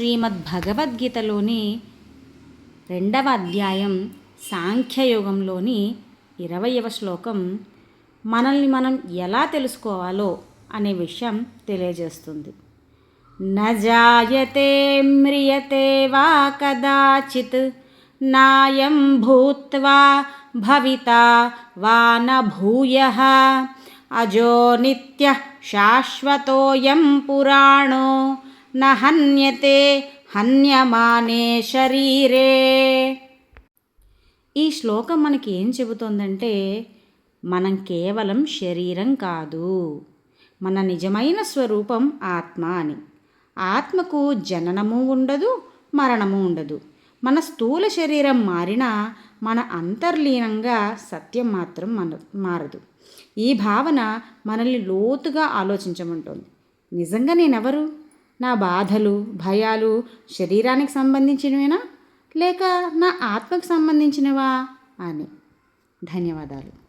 శ్రీమద్ భగవద్గీతలోని రెండవ అధ్యాయం సాంఖ్యయోగంలోని ఇరవయవ శ్లోకం మనల్ని మనం ఎలా తెలుసుకోవాలో అనే విషయం తెలియజేస్తుంది. నజాయతే మ్రియతే వా కదాచిత్ నాయం భూత్వా భవిత వా న భూయ. అజో నిత్య శాశ్వతోయం పురాణో న హన్యతే హన్యమానే శరీరే. ఈ శ్లోకం మనకి ఏం చెబుతోందంటే మనం కేవలం శరీరం కాదు మన నిజమైన స్వరూపం ఆత్మ అని. ఆత్మకు జననము ఉండదు మరణము ఉండదు. మన స్థూల శరీరం మారినా మన అంతర్లీనంగా సత్యం మాత్రం మన మారదు. ఈ భావన మనల్ని లోతుగా ఆలోచించమంటోంది. నిజంగా నేనెవరు? నా బాధలు భయాలు శరీరానికి సంబంధించినవేనా? లేక నా ఆత్మకు సంబంధించినవా? అని. ధన్యవాదాలు.